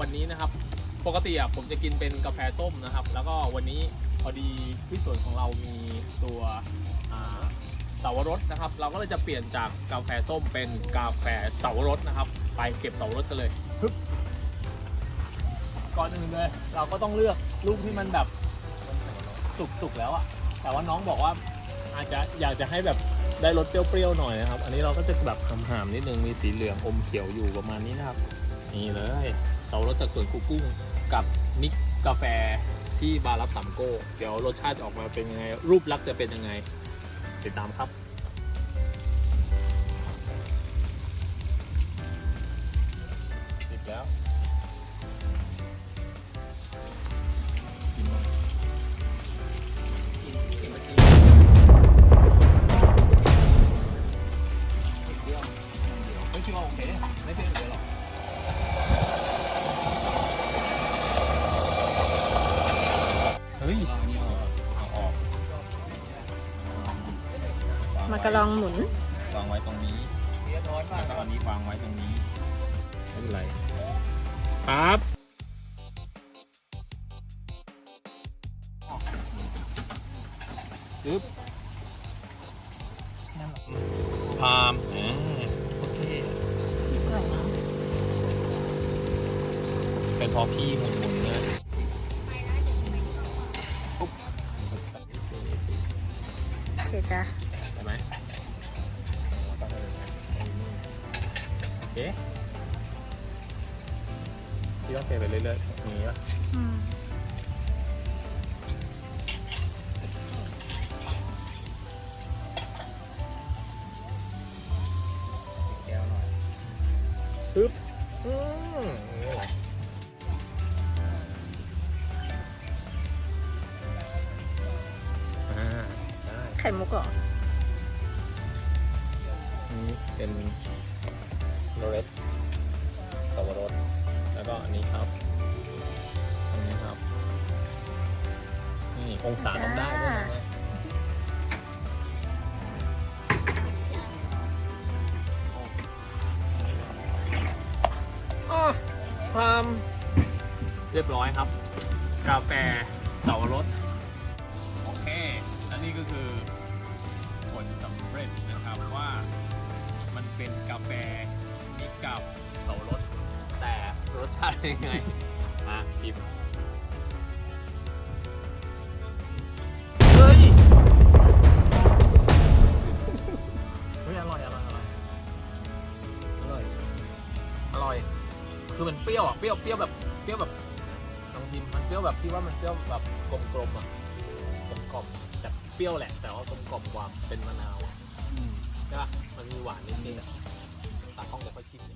วันนี้นะครับ ปกติอะผมจะกินเป็นกาแฟส้มนะครับ แล้วก็วันนี้พอดีที่สวนของเรามีตัวเสาวรสนะครับ เราก็เลยจะเปลี่ยนจากกาแฟส้มเป็นกาแฟเสาวรสนะครับ ไปเก็บเสาวรสกันเลยก่อนอื่นเลย เราก็ต้องเลือกลูกที่มันแบบสุกๆแล้วอะแต่ว่าน้องบอกว่าอาจจะอยากจะให้แบบได้รสเปรี้ยวๆหน่อยนะครับ อันนี้เราก็จะแบบหามๆนิดนึงมีสีเหลืองอมเขียวอยู่ประมาณนี้นะครับ นี่เลย เสารสจากสวนกูกุ้งกับมิกกาแฟที่บาร์รับสามโก้ เดี๋ยวรสชาติออกมาเป็นยังไง รูปลักษณ์จะเป็นยังไง ติดตามครับ ติดแล้วไม่คิดว่าโอเค ไม่เป็นไรหรอก มากระลองหมุน วางไว้ตรงนี้แล้วก็อันนี้วางไว้ตรงนี้ไม่เป็นไรครับปึ๊บพามอ่าโอเคเป็นเพอพี่หมุนๆนะปุ๊บโอเคจ้ะใช่ ไหมโอเคพี่ต้องเทไปเรื่อยๆอย่างนี้ป่ะอืมแก้วหน่อยปึ๊บอืมอนี้เหรออ่าได้ไข่มุกเหรอ นี่เป็นโรเลสสับปะรดแล้วก็อันนี้ครับ อันนี้ครับ นี่องศาต้องได้ด้วยนะอ๋อความเรียบร้อยครับ กาแฟเสาวรส เป็นกาแฟมิกกับเสารสแต่รสชาติยังไง มาชิมเฮ้ยเฮ้ยอร่อยอร่อยอร่อยอร่อยอร่อย คือมันเปรี้ยวอะเปรี้ยวเปรี้ยวแบบเปรี้ยวแบบลองชิมมันเปรี้ยวแบบที่ว่ามันเปรี้ยวแบบกลมๆอะกลมๆแต่เปรี้ยวแหละแต่ว่ากลมกล่อมกว่าเป็นมะนาวอะ ใช่ป่ะมันมีหวานนิดนึงอะตากล้องเดี๋ยวค่อยชิมเนี่ย